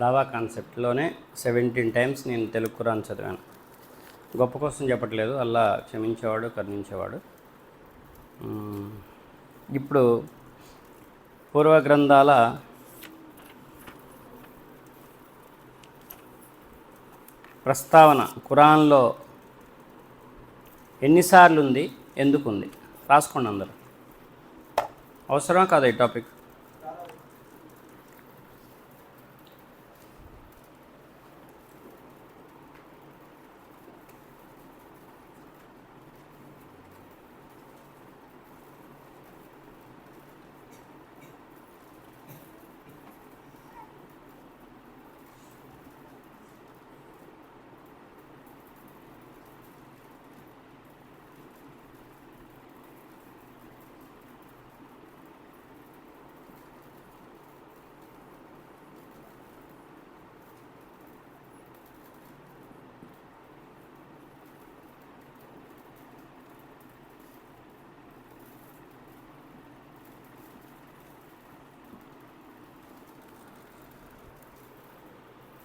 దావా కాన్సెప్ట్లోనే seventeen times నేను తెలుగు ఖురాన్ చదివాను. గొప్ప కోసం చెప్పట్లేదు అలా క్షమించేవాడు కరుణించేవాడు. ఇప్పుడు పూర్వ గ్రంథాల ప్రస్తావన ఖురాన్లో ఎన్నిసార్లు ఉంది ఎందుకు ఉంది రాసుకోండి అందరూ. అవసరమా కాదు ఈ టాపిక్?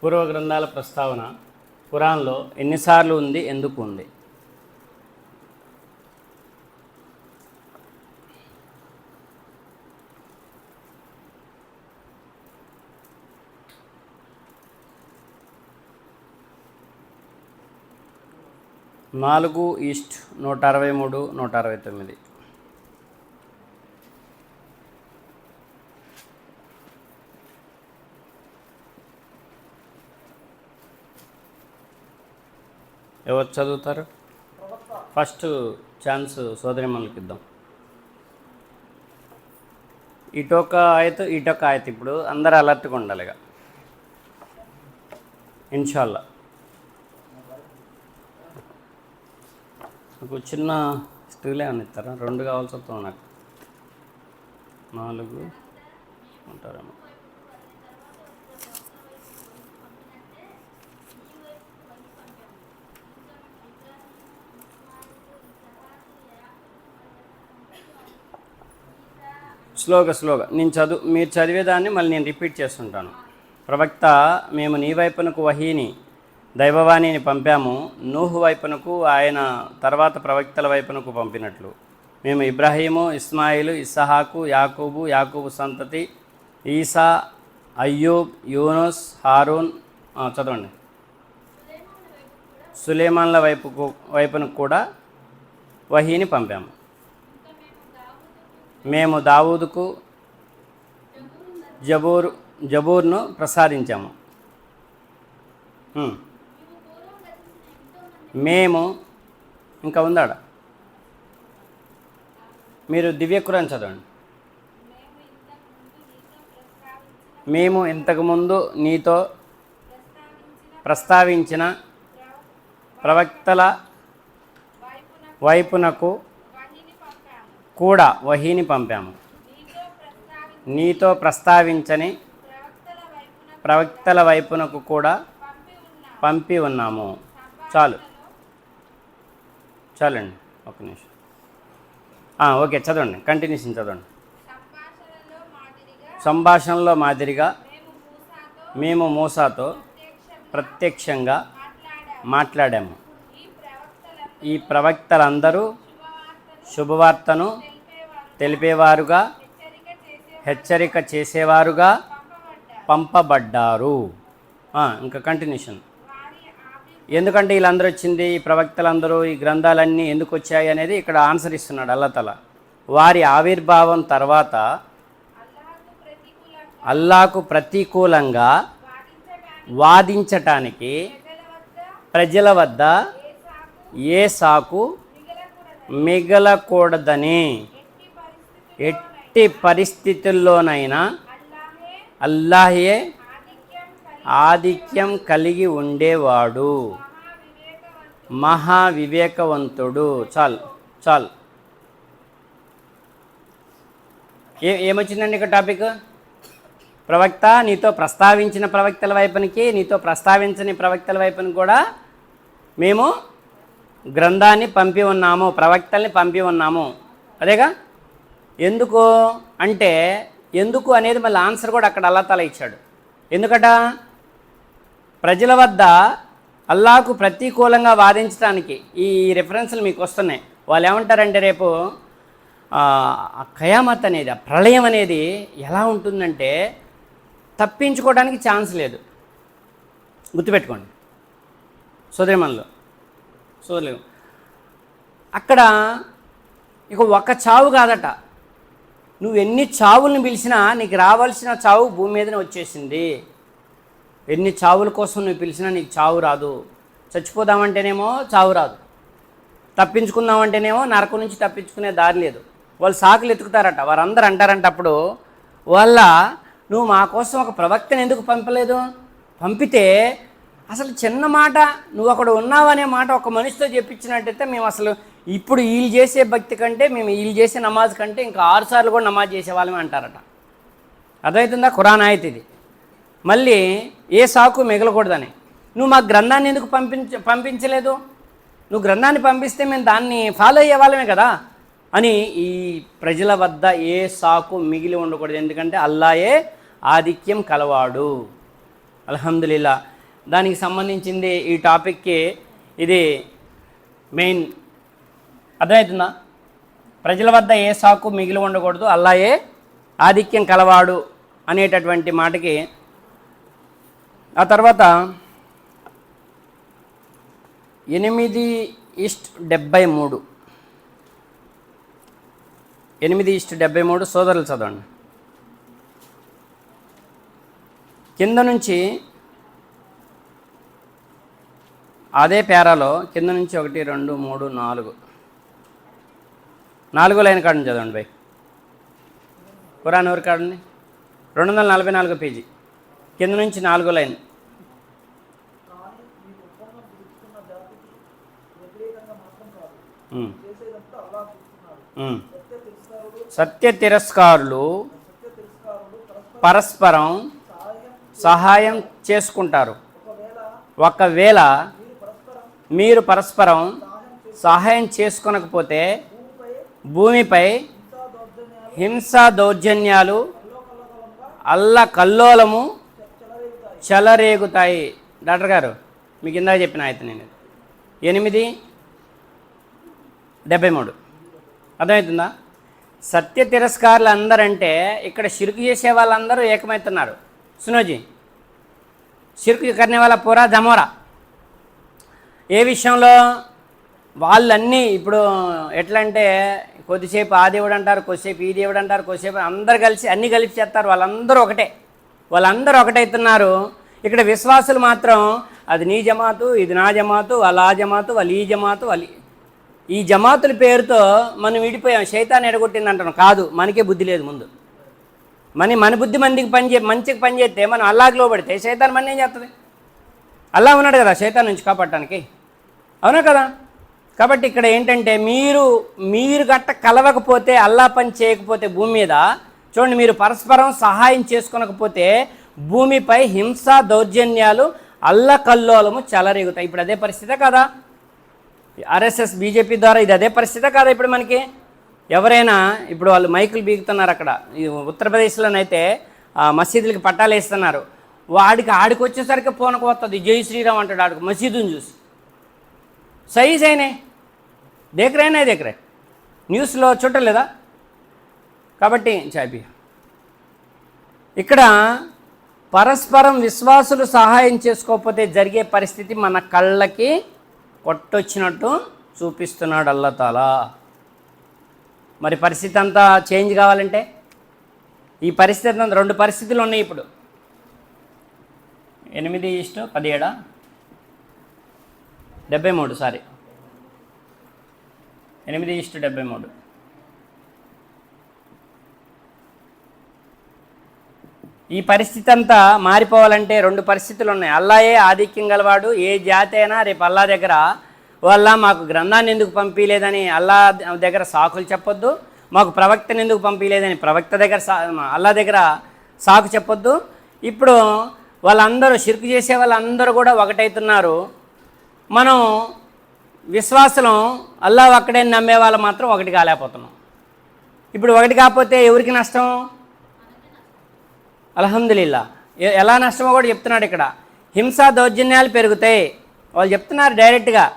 పూర్వ గ్రంథాల ప్రస్తావన ఖురాన్లో ఎన్నిసార్లు ఉంది ఎందుకు ఉంది? నాలుగు ఈస్ట్ నూట అరవై మూడు నూట అరవై తొమ్మిది. ఎవరు చదువుతారు? ఫస్ట్ ఛాన్స్ సోదరిమణులకి ఇద్దాం. ఇటొక ఆయత ఇటొక ఆయత ఇప్పుడు అందరు అలర్ట్గా ఉండాలి ఇక ఇన్షాల్లా నాకు చిన్న స్టీల్ ఏమైనా ఇస్తారా? రెండు కావాల్సి వస్తుంది నాకు. నాలుగు. ఉంటారేమో. స్లోగా స్లోగా నేను చదువు మీరు చదివేదాన్ని మళ్ళీ నేను రిపీట్ చేస్తుంటాను. ప్రవక్త మేము నీ వైపునకు వహీని దైవవాణిని పంపాము. నూహు వైపునకు ఆయన తర్వాత ప్రవక్తల వైపునకు పంపినట్లు. మేము ఇబ్రాహీము ఇస్మాయిలు ఇస్సహాకు యాకూబు యాకూబు సంతతి ఈసా అయ్యూబ్ యూనుస్ హారూన్ చదవండి. సులేమాన్ల వైపుకు వైపునకు కూడా వహీని పంపాము. మేము దావూదుకు జబూర్ జబూర్ను ప్రసాదించాము. మేము ఇంకా ఉందాడ? మీరు దివ్యకురాన్ని చదవండి. మేము ఇంతకుముందు నీతో ప్రస్తావించిన ప్రవక్తల వైపునకు కూడా వహీని పంపాము. నీతో ప్రస్తావించని ప్రవక్తల వైపునకు కూడా పంపి ఉన్నాము. చాలు. చాలండి. ఒక నిమిషం. ఓకే చదవండి. కంటిన్యూషన్ చదవండి. సంభాషణలో మాదిరిగా మేము మూసాతో ప్రత్యక్షంగా మాట్లాడాము. ఈ ప్రవక్తలందరూ శుభవార్తను తెలిపేవారుగా హెచ్చరిక చేసేవారుగా పంపబడ్డారు. ఇంకా కంటిన్యూషన్. ఎందుకంటే వీళ్ళందరూ వచ్చింది ఈ ప్రవక్తలందరూ ఈ గ్రంథాలన్నీ ఎందుకు వచ్చాయి అనేది ఇక్కడ ఆన్సర్ ఇస్తున్నాడు అల్లతల. వారి ఆవిర్భావం తర్వాత ప్రతికూలంగా అల్లాకు ప్రతికూలంగా వాదించటానికి ప్రజల వద్ద ఏ సాకు మిగలకూడదని. ఎట్టి పరిస్థితుల్లోనైనా అల్లాహే ఆధిక్యం కలిగి ఉండేవాడు. మహా వివేకవంతుడు చాల్ చాల్. చాలు చాలు ఏ ఏమొచ్చిందండి ఇక టాపిక్ ప్రవక్త నీతో ప్రస్తావించిన ప్రవక్తల వైపునికి నీతో ప్రస్తావించని ప్రవక్తల వైపునికి కూడా మేము గ్రంథాన్ని పంపి ఉన్నాము ప్రవక్తల్ని పంపి ఉన్నాము. అదేగా? ఎందుకు అంటే ఎందుకు అనేది మళ్ళీ ఆన్సర్ కూడా అక్కడ అల్లా తల ఇచ్చాడు. ఎందుకట? ప్రజల వద్ద అల్లాకు ప్రతికూలంగా వాదించడానికి ఈ రిఫరెన్స్లు మీకు వస్తున్నాయి. వాళ్ళు ఏమంటారంటే రేపు ఖయామత్ అనేది ఆ ప్రళయం అనేది ఎలా ఉంటుందంటే తప్పించుకోవడానికి ఛాన్స్ లేదు. గుర్తుపెట్టుకోండి. సోదరిమన్లో చూడలేము అక్కడ ఇక ఒక చావు కాదట. నువ్వు ఎన్ని చావులను పిలిచినా నీకు రావాల్సిన చావు భూమి మీదనే వచ్చేసింది. ఎన్ని చావుల కోసం నువ్వు పిలిచినా నీకు చావు రాదు. చచ్చిపోదామంటేనేమో చావు రాదు. తప్పించుకుందామంటేనేమో నరకం నుంచి తప్పించుకునే దారి లేదు. వాళ్ళు సాకులు ఎత్తుకుతారట. వారందరూ అంటారంట అప్పుడు వాళ్ళ నువ్వు మా కోసం ఒక ప్రవక్తను ఎందుకు పంపలేదు? పంపితే అసలు చిన్న మాట నువ్వు అక్కడ ఉన్నావనే మాట ఒక మనిషితో చెప్పించినట్టయితే మేము అసలు ఇప్పుడు వీళ్ళు చేసే భక్తి కంటే మేము వీళ్ళు చేసే నమాజ్ కంటే ఇంకా ఆరు సార్లు కూడా నమాజ్ చేసేవాళ్ళమే అంటారట. అర్థమవుతుందా? ఖురాన్ ఆయత్ ఇది. మళ్ళీ ఏ సాకు మిగలకూడదని. నువ్వు మా గ్రంథాన్ని ఎందుకు పంపించ పంపించలేదు? నువ్వు గ్రంథాన్ని పంపిస్తే మేము దాన్ని ఫాలో అయ్యే వాళ్ళమే కదా? అని ఈ ప్రజల వద్ద ఏ సాకు మిగిలి ఉండకూడదు. ఎందుకంటే అల్లాయే ఆధిక్యం కలవాడు. అల్హమ్దుల్లా దానికి సంబంధించింది ఈ టాపిక్కి ఇది మెయిన్ అర్థమవుతుందా? ప్రజల వద్ద ఏ సాకు మిగిలి ఉండకూడదు అల్లాయే ఆధిక్యం కలవాడు అనేటటువంటి మాటకి ఆ తర్వాత ఎనిమిది ఈస్ట్ డెబ్బై మూడు. ఎనిమిది ఈస్ట్ డెబ్బై మూడు సోదరులు చదవండి. కింద నుంచి అదే పేరాలో కింద నుంచి ఒకటి రెండు మూడు నాలుగు. నాలుగో లైన్ కాడండి చదవండి బై. ఖురాన్ ఎవరు కాడండి రెండు వందల నలభై నాలుగో పేజీ. కింద నుంచి నాలుగో లైన్. సత్య తిరస్కారులు పరస్పరం సహాయం చేసుకుంటారు. ఒకవేళ మీరు పరస్పరం సహాయం చేసుకొనకపోతే భూమిపై హింసా దౌర్జన్యాలు అల్ల కల్లోలము చెలరేగుతాయి. డాక్టర్ గారు మీకు ఇందాక చెప్పిన అయితే నేను. ఎనిమిది డెబ్బై మూడు. అర్థమవుతుందా? సత్య తిరస్కారులు అందరంటే ఇక్కడ చిరుకు చేసే వాళ్ళందరూ ఏకమవుతున్నారు. సునోజీ చిరుకు కర్నే వాళ్ళ పూరా జమోరా? ఏ విషయంలో? వాళ్ళన్నీ ఇప్పుడు ఎట్లా అంటే కొద్దిసేపు ఆ దేవుడు అంటారు కొద్దిసేపు ఈ దేవుడు అంటారు కొద్దిసేపు అందరు కలిసి అన్నీ కలిపి చేస్తారు వాళ్ళందరూ ఒకటే. వాళ్ళందరూ ఒకటైతున్నారు. ఇక్కడ విశ్వాసులు మాత్రం అది నీ జమాతు ఇది నా జమాతు వాళ్ళ ఆ జమాతు వాళ్ళు ఈ జమాతు వాళ్ళు ఈ- జమాతుల పేరుతో మనం విడిపోయాం శైతాన్ని ఎడగొట్టింది అంటాను కాదు మనకే బుద్ధి లేదు ముందు. మన మన బుద్ధి మందికి పని చే మంచికి పని చేస్తే మనం అల్లాకి లోబడితే శైతాన్ మన ఏం చేస్తుంది? అల్లా ఉన్నాడు కదా శైతాన్ నుంచి కాపాడటానికి. అవునా కదా? కాబట్టి ఇక్కడ ఏంటంటే మీరు మీరు గట్ట కలవకపోతే అల్లా పని చేయకపోతే భూమి మీద చూడండి మీరు పరస్పరం సహాయం చేసుకొనకపోతే భూమిపై హింస దౌర్జన్యాలు అల్లకల్లోలము చెలరేగుతాయి. ఇప్పుడు అదే పరిస్థితే కదా? ఆర్ఎస్ఎస్ బీజేపీ ద్వారా ఇది అదే పరిస్థితే కదా ఇప్పుడు మనకి? ఎవరైనా ఇప్పుడు వాళ్ళు మైకులు బీగుతున్నారు అక్కడ. ఉత్తరప్రదేశ్లోనైతే ఆ, మసీదులకి పట్టాలు వేస్తున్నారు వాడికి ఆడికి వచ్చేసరికి పోనకు వస్తుంది జై శ్రీరామ్ అంటాడు ఆడికి మసీదుని చూసి. సైజ్ అయినాయి దేకరైనా దేకరే న్యూస్లో చూడలేదా కాబట్టి చాపి. ఇక్కడ పరస్పరం విశ్వాసులు సహాయం చేసుకోకపోతే జరిగే పరిస్థితి మన కళ్ళకి కొట్టొచ్చినట్టు చూపిస్తున్నాడు అల్లతాలా. మరి పరిస్థితి అంతా చేంజ్ కావాలంటే? ఈ పరిస్థితి రెండు పరిస్థితులు ఉన్నాయి ఇప్పుడు. ఎనిమిది ఇష్టం పదిహేడా? డెబ్బై మూడు సారీ. ఎనిమిది ఇష్ట డెబ్బై మూడు. ఈ పరిస్థితి అంతా మారిపోవాలంటే రెండు పరిస్థితులు ఉన్నాయి అల్లాయే ఆధిక్యం గలవాడు ఏ జాతి అయినా రేపు అల్లా దగ్గర వాళ్ళ మాకు గ్రంథాన్ని ఎందుకు పంపించలేదని అల్లా దగ్గర సాకులు చెప్పొద్దు మాకు ప్రవక్తని ఎందుకు పంపించలేదని ప్రవక్త దగ్గర సా అల్లా దగ్గర సాకు చెప్పొద్దు. ఇప్పుడు వాళ్ళందరూ షిర్కు చేసే వాళ్ళందరూ కూడా ఒకటవుతున్నారు మనం విశ్వాసం అల్లా ఒక్కడే నమ్మే వాళ్ళు మాత్రం ఒకటి కాలేకపోతున్నాం. ఇప్పుడు ఒకటి కాకపోతే ఎవరికి నష్టం? అలహందుల్లా ఎలా నష్టమో కూడా చెప్తున్నాడు ఇక్కడ. హింసా దౌర్జన్యాలు పెరుగుతాయి. వాళ్ళు చెప్తున్నారు డైరెక్ట్గా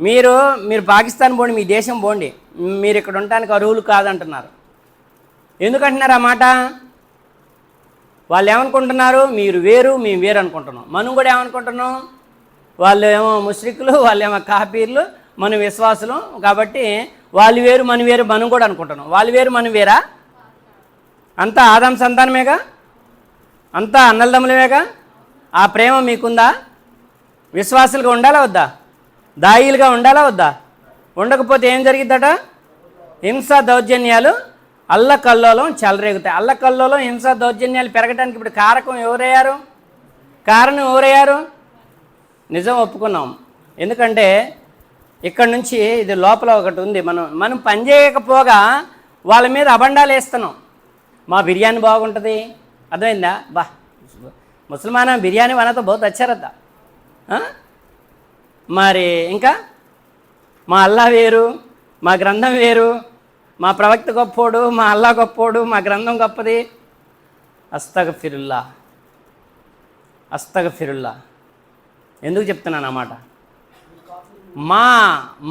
మీరు మీరు పాకిస్తాన్ పోండి మీ దేశం పోండి మీరు ఇక్కడ ఉండటానికి అర్హులు కాదంటున్నారు. ఎందుకంటున్నారు ఆ మాట? వాళ్ళు ఏమనుకుంటున్నారు? మీరు వేరు మేము వేరు అనుకుంటున్నాం. మనం కూడా ఏమనుకుంటున్నాం? వాళ్ళు ఏమో ముష్రికులు వాళ్ళు ఏమో కాపీర్లు మనం విశ్వాసులు. కాబట్టి వాళ్ళు వేరు మనం వేరు మనం కూడా అనుకుంటున్నాం. వాళ్ళు వేరు మనం వేరా? అంతా ఆదాం సంతానమేగా? అంతా అన్నలదమ్ములమేగా? ఆ ప్రేమ మీకుందా? విశ్వాసులుగా ఉండాలా వద్దా? దాయిలుగా ఉండాలా వద్దా? ఉండకపోతే ఏం జరిగిద్దట? హింస దౌర్జన్యాలు అల్లకల్లోలం చెలరేగుతాయి. అల్లకల్లోలం హింస దౌర్జన్యాలు పెరగడానికి ఇప్పుడు కారకం ఎవరయ్యారు? కారణం ఎవరయ్యారు? నిజం ఒప్పుకున్నాం. ఎందుకంటే ఇక్కడ నుంచి ఇది లోపల ఒకటి ఉంది. మనం మనం పని చేయకపోగా వాళ్ళ మీద అబండాలు వేస్తున్నాం. మా బిర్యానీ బాగుంటుంది. అర్థమైందా? బా ముసల్మాన బిర్యానీ వనతో బహుత్ అచ్చారత మరి ఇంకా? మా అల్లా వేరు మా గ్రంథం వేరు మా ప్రవక్త గొప్పోడు మా అల్లా గొప్పోడు మా గ్రంథం గొప్పది. అస్తగ ఫిరుల్లా అస్తగ ఫిరుల్లా ఎందుకు చెప్తున్నాను అన్నమాట? మా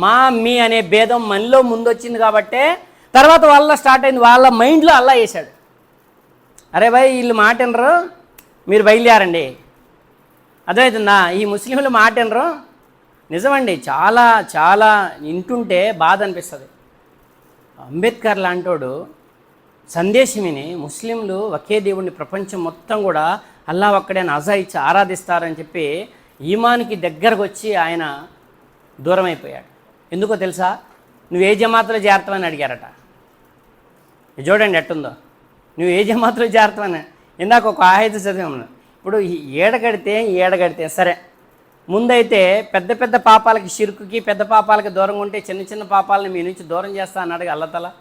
మా మీ అనే భేదం మనలో ముందు వచ్చింది కాబట్టే తర్వాత వాళ్ళ స్టార్ట్ అయింది. వాళ్ళ మైండ్లో అల్లా వేశాడు అరే భయ్ వీళ్ళు మాట మీరు బయలుదేరండి. అర్థమవుతుందా? ఈ ముస్లింలు మాట నిజమండి చాలా చాలా వింటుంటే బాధ అనిపిస్తుంది. అంబేద్కర్ లాంటోడు సందేశమిని ముస్లింలు ఒకే దేవుడిని ప్రపంచం మొత్తం కూడా అల్లా ఒక్కడే అజా ఇచ్చి ఆరాధిస్తారని చెప్పి ఈమానికి దగ్గరకు వచ్చి ఆయన దూరం అయిపోయాడు ఎందుకో తెలుసా? నువ్వు ఏ జమాతలో చేరతావని అడిగారట. చూడండి ఎట్టుందో. నువ్వు ఏ జమాతలో చేరతావని ఇందాక ఒక ఆయుధ చదివాము ఇప్పుడు ఏడగడితే ఏడగడితే సరే. ముందైతే పెద్ద పెద్ద పాపాలకి షిరుకుకి పెద్ద పాపాలకి దూరంగా ఉంటే చిన్న చిన్న పాపాలని మీ నుంచి దూరం చేస్తా అన్నాడు అల్లతల.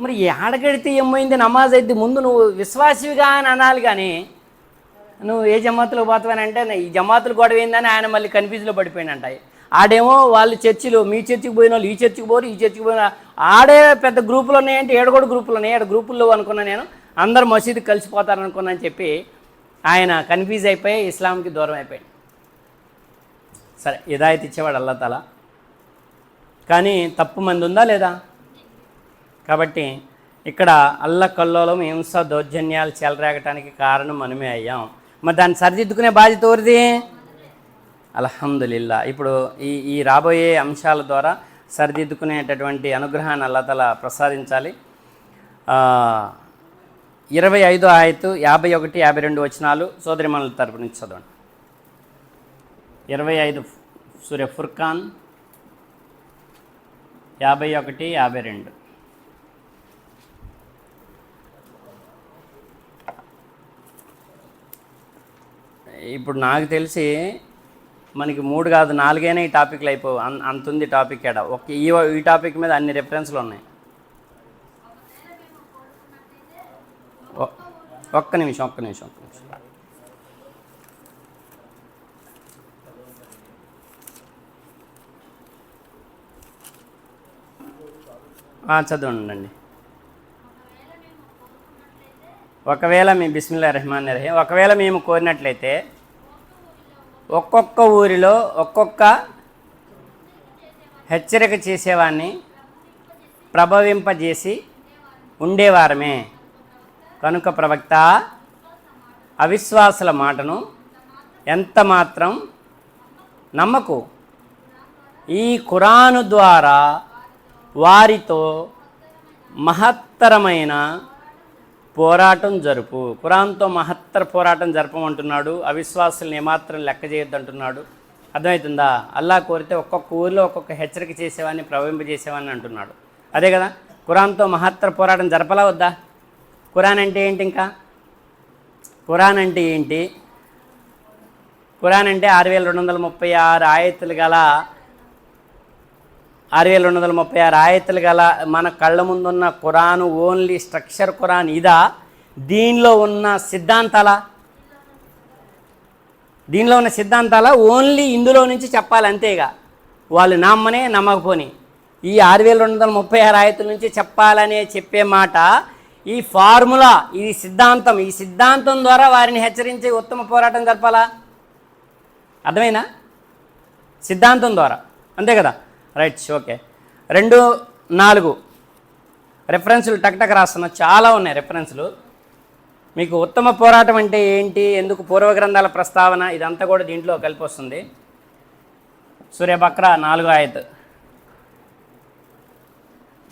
మరి ఏడగడితే ఏమైంది? నమాజ్ అయితే ముందు నువ్వు విశ్వాసివిగా అని అనాలి కానీ నువ్వు ఏ జమాతులో పోతావనంటే ఈ జమాతులు గొడవ ఏందని ఆయన మళ్ళీ కన్ఫ్యూజ్లో పడిపోయినంట. ఆడేమో వాళ్ళు చర్చిలో మీ చర్చికి పోయిన వాళ్ళు ఈ చర్చికి పోరు ఈ చర్చికి పోయిన ఆడే పెద్ద గ్రూపులు ఉన్నాయంటే ఏడు కూడా గ్రూపులు ఉన్నాయి. ఏడు గ్రూపుల్లో అనుకున్నా నేను అందరు మసీదు కలిసిపోతారనుకున్నా అని చెప్పి ఆయన కన్ఫ్యూజ్ అయిపోయి ఇస్లాంకి దూరం అయిపోయాడు. సరే హిదాయత్ ఇచ్చేవాడు అల్లా తల. కానీ తప్పు మంది ఉందా లేదా? కాబట్టి ఇక్కడ అల్ల కల్లోలం హింస దౌర్జన్యాలు చెలరేగటానికి కారణం మనమే అయ్యాం. మరి దాన్ని సరిదిద్దుకునే బాధ్యత ఎవరిది? అల్హమ్దులిల్లా. ఇప్పుడు ఈ ఈ రాబోయే అంశాల ద్వారా సరిదిద్దుకునేటటువంటి అనుగ్రహాన్ని అల్లతల ప్రసాదించాలి. ఇరవై ఐదు ఆయతు యాభై ఒకటి యాభై రెండు వచనాలు సోదరిమణుల తరపు నుంచి చదవండి. ఇరవై ఐదు సూర్య ఫుర్ఖాన్ యాభై ఒకటి యాభై రెండు. ఇప్పుడు నాకు తెలిసి మనకి మూడు కాదు నాలుగైనా ఈ టాపిక్లు అయిపోవు. అంత ఉంది టాపిక్ ఎడ ఒక ఈ ఈ టాపిక్ మీద అన్ని రెఫరెన్స్లు ఉన్నాయి. ఒ- ఒక్క నిమిషం ఒక్క నిమిషం ఒక్క నిమిషం. చదవండి ఒకవేళ మీ బిస్మిల్లా రెహమాన్ రహీం ఒకవేళ మేము కోరినట్లయితే ఒక్కొక్క ఊరిలో ఒక్కొక్క హెచ్చరిక చేసేవాడిని ప్రభవింపజేసి ఉండేవారమే. కనుక ప్రవక్త అవిశ్వాసుల మాటను ఎంత మాత్రం నమ్మకు. ఈ ఖురాను ద్వారా వారితో మహత్తరమైన పోరాటం జరుపు. ఖురాన్తో మహత్తర పోరాటం జరపమంటున్నాడు. అవిశ్వాసులను ఏమాత్రం లెక్క చేయొద్దంటున్నాడు. అర్థమవుతుందా? అల్లా కోరితే ఒక్కొక్క ఊరిలో ఒక్కొక్క హెచ్చరిక చేసేవాడిని ప్రవహింపజేసేవాడిని అంటున్నాడు. అదే కదా? ఖురాన్తో మహత్తర పోరాటం జరపలా వద్దా? ఖురాన్ అంటే ఏంటి ఇంకా? ఖురాన్ అంటే ఏంటి? ఖురాన్ అంటే ఆరు వేల రెండు వందల ముప్పై ఆరు ఆయతులు గల ఆరు వేల రెండు వందల ముప్పై ఆరు ఆయతలు గల మన కళ్ళ ముందున్న ఖురాను ఓన్లీ స్ట్రక్చర్ ఖురాన్ ఇదా? దీనిలో ఉన్న సిద్ధాంతాల? దీనిలో ఉన్న సిద్ధాంతాల ఓన్లీ ఇందులో నుంచి చెప్పాలి అంతేగా. వాళ్ళు నమ్మనే నమ్మకపోని. ఈ ఆరు వేల రెండు వందల ముప్పై ఆరు ఆయతుల నుంచి చెప్పాలనే చెప్పే మాట ఈ ఫార్ములా ఇది సిద్ధాంతం ఈ సిద్ధాంతం ద్వారా వారిని హెచ్చరించి ఉత్తమ పోరాటం జరపాలా? అర్థమైనా సిద్ధాంతం ద్వారా. అంతే కదా? రైట్ ఓకే రెండు నాలుగు. రెఫరెన్సులు టక్ టక్ రాస్తున్నా. చాలా ఉన్నాయి రెఫరెన్సులు మీకు ఉత్తమ పోరాటం అంటే ఏంటి? ఎందుకు పూర్వ గ్రంథాల ప్రస్తావన? ఇదంతా కూడా దీంట్లో కలిపి వస్తుంది. సూర్యబక్ర నాలుగు ఆయత్.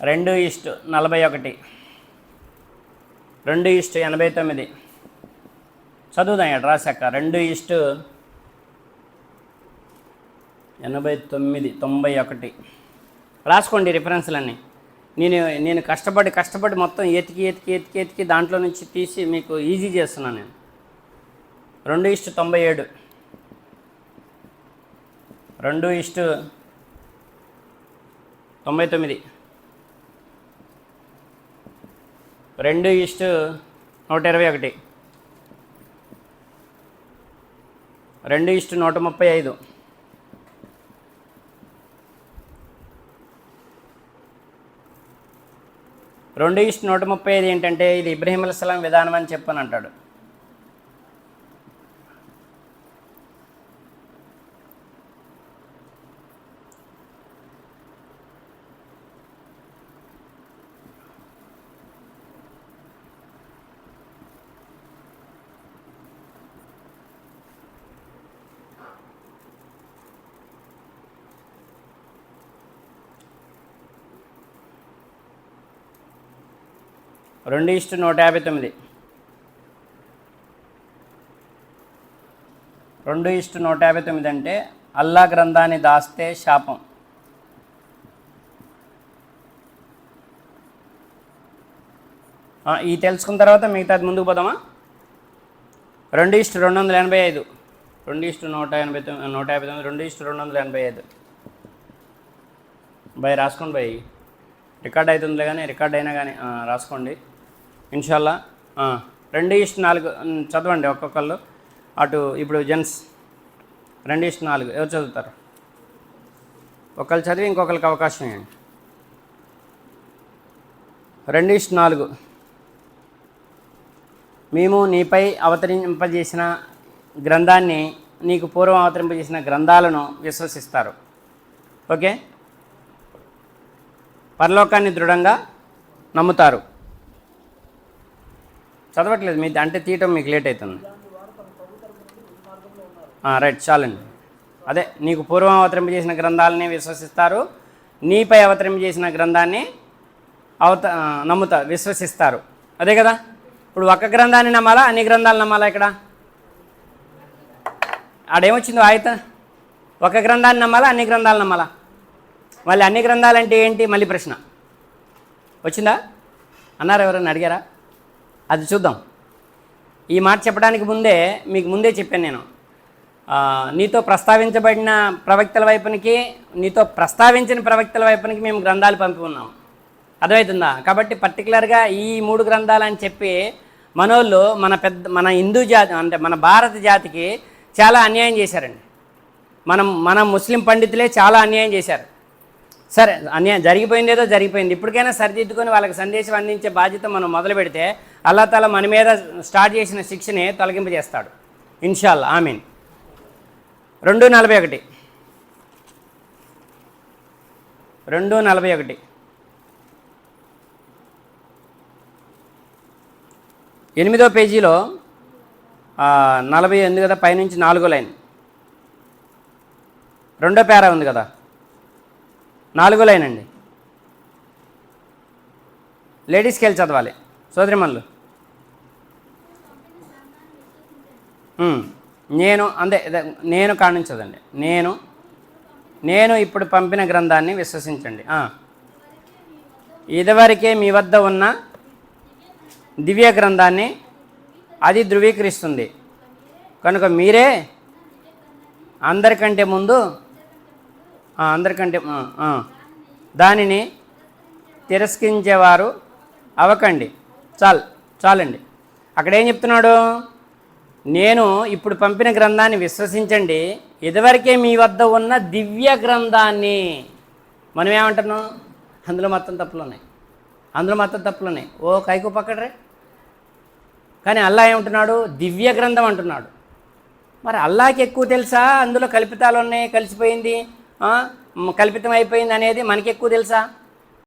రెండు ఈస్ట్ నలభై ఒకటి. రెండు ఈస్ట్ ఎనభై తొమ్మిది. చదువుదాం ఇక్కడ రాశాక. రెండు ఈస్టు ఎనభై తొమ్మిది తొంభై ఒకటి. రాసుకోండి రిఫరెన్స్లన్నీ. నేను నేను కష్టపడి కష్టపడి మొత్తం ఎతికి ఎతికి ఎతికి ఎతికి దాంట్లో నుంచి తీసి మీకు ఈజీ చేస్తున్నాను నేను. రెండు ఇష్టు తొంభై ఏడు. రెండు ఇష్టు తొంభై తొమ్మిది. రెండు ఇష్టు నూట ఇరవై ఒకటి. రెండు ఇష్టు నూట ముప్పై ఐదు. రెండు ఇష్ట నూట ముప్పై ఐదు ఏంటంటే ఇది ఇబ్రహీం అలస్లాం విధానం అని చెప్పని అంటాడు. రెండు ఇష్టు నూట యాభై తొమ్మిది. రెండు ఇష్టు నూట యాభై తొమ్మిది అంటే అల్లా గ్రంథాన్ని దాస్తే శాపం. ఇది ఈ తెలుసుకున్న తర్వాత మిగతాది ముందుకు పోదామా? రెండు ఇష్టు రెండు వందల ఎనభై ఐదు. రెండు ఇష్టు నూట ఎనభై తొమ్మిది నూట యాభై తొమ్మిది రెండు ఇష్టు రెండు వందల ఎనభై ఐదు. బాయ్ రాసుకోండి బాయ్. రికార్డ్ అవుతుందిలే కానీ రికార్డ్ అయినా కానీ రాసుకోండి. ఇన్షాల్లా. రెండు ఇష్ట నాలుగు చదవండి ఒక్కొక్కళ్ళు. అటు ఇప్పుడు జెంట్స్ రెండు ఇష్ట నాలుగు ఎవరు చదువుతారు? ఒకళ్ళు చదివి ఇంకొకరికి అవకాశం ఇవ్వండి రెండు ఇష్ట నాలుగు. మేము నీపై అవతరింపజేసిన గ్రంథాన్ని నీకు పూర్వం అవతరింపజేసిన గ్రంథాలను విశ్వసిస్తారు. ఓకే? పరలోకాన్ని దృఢంగా నమ్ముతారు. చదవట్లేదు మీ అంటే తీయటం మీకు లేట్ అవుతుంది రైట్ చాలండి. అదే నీకు పూర్వం అవతరింపజేసిన గ్రంథాలని విశ్వసిస్తారు నీపై అవతరింపజేసిన గ్రంథాన్ని అవత నమ్ముతారు విశ్వసిస్తారు. అదే కదా? ఇప్పుడు ఒక గ్రంథాన్ని నమ్మాలా అన్ని గ్రంథాలు నమ్మాలా ఇక్కడ? ఆడేమొచ్చిందో ఆయత? ఒక గ్రంథాన్ని నమ్మాలా అన్ని గ్రంథాలు నమ్మాలా? మళ్ళీ అన్ని గ్రంథాలు అంటే ఏంటి? మళ్ళీ ప్రశ్న. వచ్చిందా? అన్నారు ఎవరైనా అడిగారా? అది చూద్దాం. ఈ మాట చెప్పడానికి ముందే మీకు ముందే చెప్పాను నేను. నీతో ప్రస్తావించబడిన ప్రవక్తల వైపునికి నీతో ప్రస్తావించిన ప్రవక్తల వైపునికి మేము గ్రంథాలు పంపి ఉన్నాం. అర్థమవుతుందా? కాబట్టి పర్టికులర్గా ఈ మూడు గ్రంథాలు అని చెప్పి మనోళ్ళు మన పెద్ద మన హిందూ జాతి అంటే మన భారత జాతికి చాలా అన్యాయం చేశారండి. మనం మన ముస్లిం పండితులే చాలా అన్యాయం చేశారు. సరే అన్యాయం జరిగిపోయింది ఏదో జరిగిపోయింది. ఇప్పటికైనా సరిదిద్దుకొని వాళ్ళకి సందేశం అందించే బాధ్యత మనం మొదలు పెడితే అల్లా తాలా మన మీద స్టార్ట్ చేసిన శిక్షని తొలగింపజేస్తాడు ఇన్షాల్ ఆమీన్. రెండు నలభై ఒకటి. రెండు నలభై ఒకటి. ఎనిమిదో పేజీలో నలభై ఎనిమిది కదా పైనుంచి నాలుగో లైన్. రెండో పేరా ఉంది కదా? నాలుగో లైన్ అండి. లేడీస్కి వెళ్ళి చదవాలి. సోదరిమల్లు నేను అందే ఇదే, నేను కాణించదండి నేను నేను ఇప్పుడు పంపిన గ్రంథాన్ని విశ్వసించండి. ఇదివరకే మీ వద్ద ఉన్న దివ్య గ్రంథాన్ని అది ధృవీకరిస్తుంది. కనుక మీరే అందరికంటే ముందు అందరికంటే దానిని తిరస్కరించేవారు అవకండి. చాలు చాలండి. అక్కడ ఏం చెప్తున్నాడు? నేను ఇప్పుడు పంపిన గ్రంథాన్ని విశ్వసించండి. ఇదివరకే మీ వద్ద ఉన్న దివ్య గ్రంథాన్ని. మనం ఏమంటున్నాం? అందులో మొత్తం తప్పులు ఉన్నాయి. అందులో మొత్తం తప్పులు ఉన్నాయి. ఓ కైకు పక్కడరే. కానీ అల్లా ఏమంటున్నాడు? దివ్య గ్రంథం అంటున్నాడు. మరి అల్లాకి ఎక్కువ తెలుసా? అందులో కల్పితాలు ఉన్నాయి కలిసిపోయింది. కల్పితం అయిపోయింది అనేది మనకి ఎక్కువ తెలుసా?